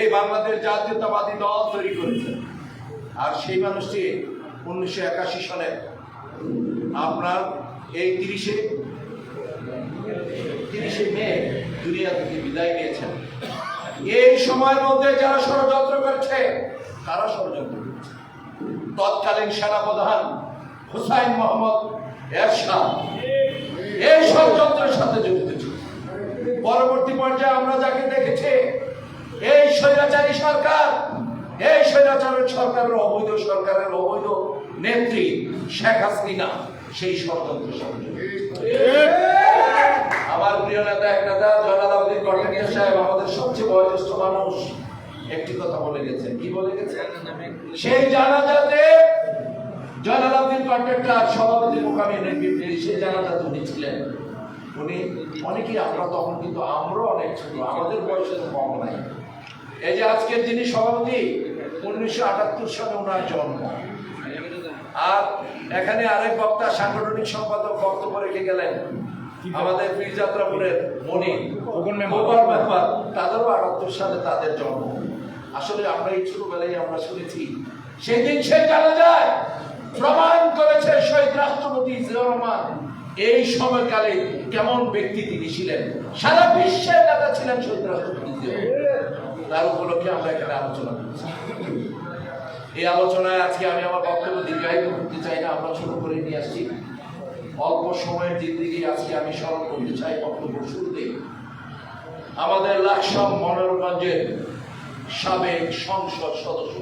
এই বাংলাদেশ জাতীয়তাবাদী দল তৈরি করেছে। আর সেই মানুষটি উনিশশো একাশি সালে আপনার এই তিরিশে তিরিশে মে দুনিয়া থেকে বিদায় নিয়েছেন। এই সময়ের মধ্যে যারা ষড়যন্ত্র করছে, তারা ষড়যন্ত্র করছে। তৎকালীন সেনাপ্রধান হুসাইন মোহাম্মদ এরশাদ এই ষড়যন্ত্রের সাথে জড়িত ছিল। পরবর্তী পর্যায়ে আমরা যাকে দেখেছি স্বৈরাচারী সরকার। এই স্বৈরাচারের সরকারের অবৈধ সরকারের অবৈধ নেত্রী শেখ হাসিনা, সেই ষড়যন্ত্রের আমার প্রিয় নেতা এক নেতা, জয়নাল আবদিন কটকিয়া সাহেব, আমাদের সবচেয়ে বয়োজ্যেষ্ঠ মানুষ। একটি কথা বলে গেছেন কি বলে গেছেন সেই জানাজাতে জয়নাল আবদিন কন্ট্রাক্টর সভাপতি মোকামে সেই জানাজাতে উনি ছিলেন। উনি অনেকেই আমরা তখন কিন্তু আমরাও অনেক ছোট। আমাদের বয়সে তো কম নাই। এই যে আজকের যিনি সভাপতি উনিশশো আটাত্তর সালে ওনার জন্ম। আর এখানে আরেক বক্তা সাংগঠনিক সম্পাদক বক্তব্য রেখে গেলেন আমাদের পীরযাত্রাপুরের মনি মেম্বার। তাদেরও আটাত্তর সালে তাদের জন্ম। আসলে আমরা এই ছোটবেলায় আমরা শুনেছি সেদিন সে জানা যায় প্রমাণ করেছে শহীদ রাষ্ট্রপতি জিয়াউর রহমান এই সময়কালে কেমন ব্যক্তি তিনি ছিলেন। সারা বিশ্বের নেতা ছিলেন শহীদ রাষ্ট্রপতি রহমান। তার উপলক্ষে আমরা এখানে আলোচনা করছি। এই আলোচনায় আজকে আমি আমার বক্তব্য দীর্ঘায়িত করতে চাই না, আমরা ছোট করে নিয়ে আসছি। অল্প সময়ের জিন্দিগি আজকে আমি স্মরণ করতে চাই বক্তব্য শুরুতে আমাদের লাকসাম মনোরগঞ্জের সাবেক সংসদ সদস্য,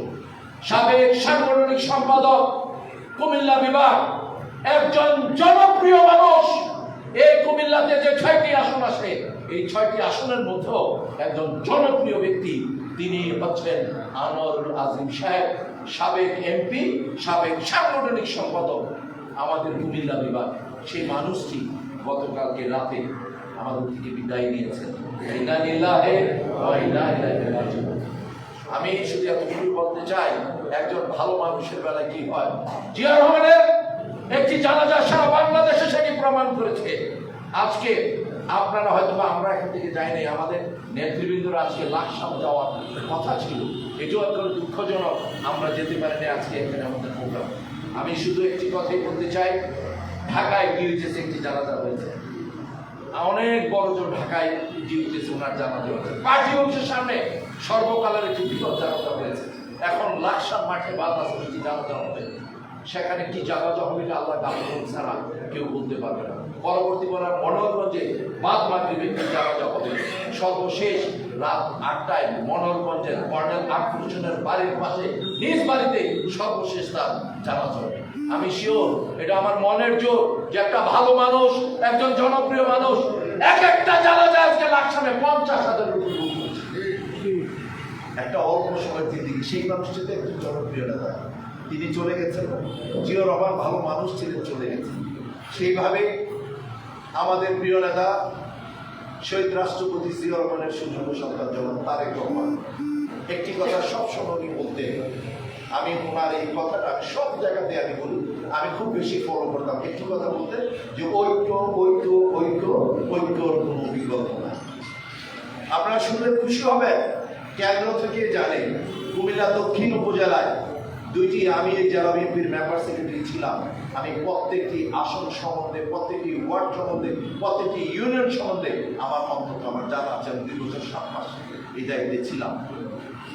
সাবেক সাংগঠনিক সম্পাদক কুমিল্লা বিভাগ, একজন জনপ্রিয় মানুষ এই কুমিল্লাতে যে ছয়টি আসন আসে এই ছয়টি আসনের মধ্যেও একজন জনপ্রিয় ব্যক্তি, তিনি হচ্ছেন আনোয়ারুল আজিম সাহেব, সাবেক এমপি, সাবেক সাংগঠনিক সম্পাদক আমাদের কুমিল্লা বিভাগ। সেই মানুষটি গতকালকে রাতে আমাদের থেকে বিদায় নিয়েছেন। আমি শুধু এতটুকু বলতে চাই, একজন ভালো মানুষের বেলায় কি হয়? জিয়া রহমানের একটি জানাজা সারা বাংলাদেশে প্রমাণ করেছে। আজকে আপনারা হয়তো আমরা এখান থেকে যাই নাই, আমাদের নেতৃবৃন্দরা আজকে লাকসাম যাওয়ার কথা ছিল। এটাও একটা দুঃখজনক, আমরা যেতে পারিনি আজকে এখানে আমাদের প্রোগ্রাম। আমি শুধু একটি কথাই বলতে চাই, ঢাকায় ডিউটিতে একটি জানাজা হয়েছে। অনেক বড় জোর ঢাকায় ডিউটিতে ওনার জানাজা হয়েছে। পার্টি অফিসের সামনে সর্বকালের একটি বৃহৎ জানাজা হয়েছে। এখন লাকসাম মাঠে বাতাস একটি জানাজা হবে। সেখানে কি জানাজা হবে এটা আল্লাহ গাফর ছাড়া কেউ বলতে পারবে না। পরবর্তী বলার মনোহরগঞ্জে বাদ মাগরিবে একটি জানাজা হবে? সর্বশেষ রাত আটটায় মনোহরগঞ্জের কর্নেল আকবর হোসেনের বাড়ির পাশে, নিজ বাড়িতে সর্বশেষ তার জানাজা হবে। আমি শিওর এটা আমার মনের জোর যে একটা ভালো মানুষ, একজন জনপ্রিয় মানুষ, এক একটা জানাজা আজকে লাকসামে পঞ্চাশ হাজার একটা অল্প সময়ের জিন্দিগি সেই মানুষটি তো একজন জনপ্রিয় নেতা। তিনি চলে গেছেন। জিও রহমান ভালো মানুষ ছিলেন, চলে গেছেন। সেইভাবে আমাদের প্রিয় নেতা শহীদ রাষ্ট্রপতি জিয়া রহমানের সুযোগ্য সন্তান জনাব তারেক রহমান। একটি কথা সবসময় উনি বলতেন আমি ওনার এই কথাটা সব জায়গাতে আমি বলি, আমি খুব বেশি ফলো করতাম। একটি কথা বলতে যে ঐক্য ঐক্য ঐক্য, ঐক্যর কোনো বিকল্প নাই। আপনারা শুনলে খুশি হবেন কেন্দ্র থেকে জানেন, কুমিল্লা দক্ষিণ উপজেলায় দুইটি, আমি এই জেলা বিএনপির মেম্বার সেক্রেটারি ছিলাম। আমি প্রত্যেকটি আসন সম্বন্ধে, প্রত্যেকটি ওয়ার্ড সম্বন্ধে, প্রত্যেকটি ইউনিয়ন সম্বন্ধে আমার অন্তত আমার জানা আছে আমি দুই বছর সাত মাস এই দায়িত্বে ছিলাম।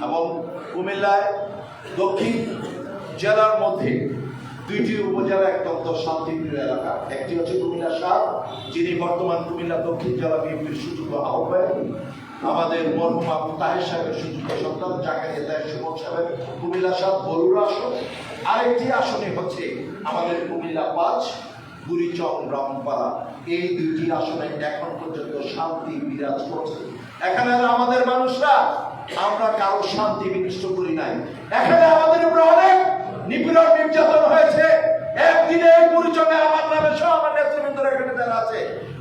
এবং কুমিল্লায় দক্ষিণ জেলার মধ্যে দুইটি উপজেলা অত্যন্ত শান্তিপ্রিয় এলাকা, একটি হচ্ছে কুমিল্লা সাত যিনি বর্তমান কুমিল্লা দক্ষিণ জেলা বিএনপির সুযোগ্য আহ্বায়ক। আমাদের মরহুম তাহের সাহেবের সুযোগ্য সন্তান জাকারিয়া তাহের সুমন সাহেবের কুমিল্লা সাত বরুড়া আসন। আরেকটি আসনে হচ্ছে আমাদের কুমিল্লা পাঁচ, বুড়িচং ব্রাহ্মণপাড়া এই দুইটি আসনে এখন পর্যন্ত শান্তি বিরাজ করছে। এখানে আমাদের মানুষরা, আমরা কারও শান্তি বিনষ্ট করি নাই। এখানে আমাদের উপরে অনেক নিপীড়ন নির্যাতন হয়েছে। একদিনে এই আমার নামে সহ আমার নেতৃবৃন্দরা এখানে যারা আছে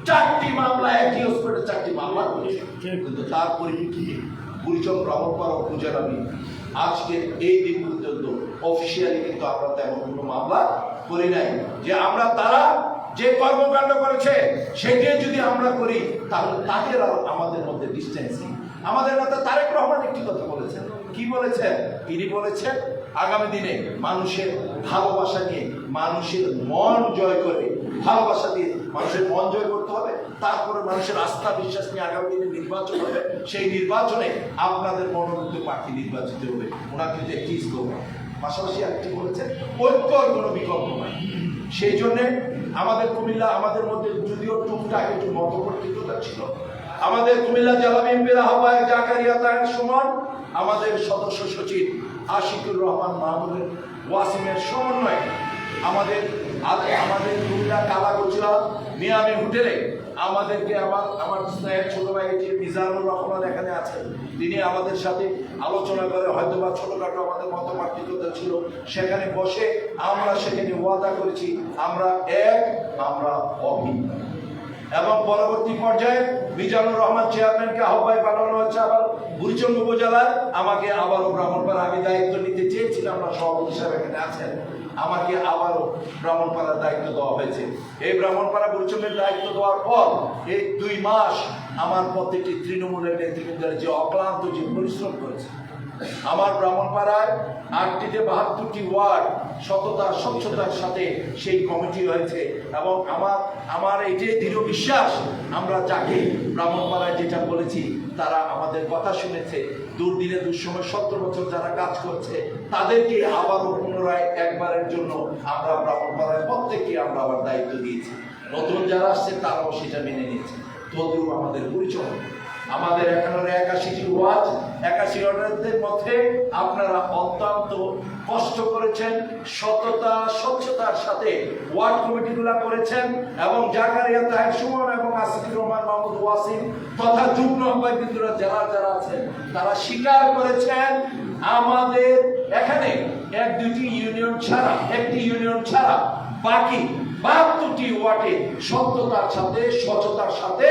চারটি মামলা একই হসপিটালে চারটি মামলা করেছে। কিন্তু তার পরিপ্রেক্ষিতে পরিচয় ব্রাহ্মণপাড়া উপজেলা আমি আজকে এই দিন পর্যন্ত অফিসিয়ালি কিন্তু আমরা তেমন কোনো মামলা করি নাই। যে আমরা তারা যে কর্মকাণ্ড করেছে সেটি যদি আমরা করি তাহলে তাদের আর আমাদের মধ্যে ডিস্টেন্স আমাদের নেতা তারেক রহমান একটি কথা বলেছেন। কি বলেছেন? ইনি বলেছেন আগামী দিনে মানুষের ভালোবাসা নিয়ে মানুষের মন জয় করে ভালোবাসা দিয়ে মানুষের মন জয় করতে হবে, তারপরে মানুষের আস্থা, বিশ্বাস নিয়ে আগামী দিনে নির্বাচন হবে। সেই নির্বাচনে আপনাদের মনোনীত প্রার্থী নির্বাচিত হবে। ওনার কিন্তু একটি স্লোগান পাশাপাশি একটি বলেছেন ঐক্যর কোনো বিকল্প নাই। সেই জন্যে আমাদের কুমিল্লা, আমাদের মধ্যে যদিও টুকটাক একটু মতপর্তিকতা ছিল, আমাদের কুমিল্লা জেলা বিএনপির আহ্বায়ক জাকারিয়া তায়ের সুমন, আমাদের সদস্য সচিব আশিকুর রহমান মাহমুদের ওয়াসিমের সমন্বয়ে আমাদের আমাদের কুমিল্লা মিয়ামি হোটেলে আমাদেরকে আমার আমার স্নেহের ছোট ভাই যে মিজানুর রহমান এখানে আছেন, তিনি আমাদের সাথে আলোচনা করে হয়তো বা ছোটোখাটো আমাদের মত পার্থক্যতা ছিল। সেখানে বসে আমরা সেখানে ওয়াদা করেছি, আমরা এক, আমরা অভিন্ন। এবং পরবর্তী পর্যায়ে মিজানুর রহমান চেয়ারম্যানকে আহ্বায়ক বানানো হচ্ছে আবার বুড়িচং উপজেলায়। আমাকে আবারও ব্রাহ্মণপাড়া আমি দায়িত্ব নিতে চেয়েছিলাম না সভাপতি সাহেব এখানে আছেন। আমাকে আবারও ব্রাহ্মণপাড়ার দায়িত্ব দেওয়া হয়েছে। এই ব্রাহ্মণপাড়া বুড়িচঙ্গের দায়িত্ব দেওয়ার পর এই দুই মাস আমার প্রত্যেকটি তৃণমূলের নেতৃবৃন্দের যে অক্লান্ত যে পরিশ্রম করেছে আমার ব্রাহ্মণপাড়ায় আটটিতে বাহাত্তরটি ওয়ার্ড, সততা, স্বচ্ছতার সাথে সেই কমিটি রয়েছে। এবং আমার আমার এটাই দৃঢ় বিশ্বাস, আমরা যাকে ব্রাহ্মণপাড়ায় যেটা বলেছি, তারা আমাদের কথা শুনেছে। দুর্দিনে, দুঃসময় সত্তর বছর যারা কাজ করছে, তাদেরকে আবারও পুনরায় একবারের জন্য আমরা ব্রাহ্মণপাড়ায় প্রত্যেককে আমরা আবার দায়িত্ব দিয়েছি। নতুন যারা আসছে, তারাও সেটা মেনে নিয়েছে। তবুও আমাদের পরিচয়। আমাদের এখানে একাশিটি ওয়াজ একাশি মধ্যে আপনারা অত্যন্ত কষ্ট করেছেন, সততা, স্বচ্ছতার সাথে ওয়ার্ড কমিটিগুলো করেছেন এবং জাকারিয়া তাহের সুমন এবং আসিফুর রহমান মাহমুদ ওয়াসিম তথা যুগ্ম আহ্বায়কবৃন্দরা যারা যারা আছেন, তারা স্বীকার করেছেন, আমাদের এখানে এক দুটি ইউনিয়ন ছাড়া, একটি ইউনিয়ন ছাড়া বাকি বাহাত্তরটি ওয়ার্ডে সত্যতার সাথে, স্বচ্ছতার সাথে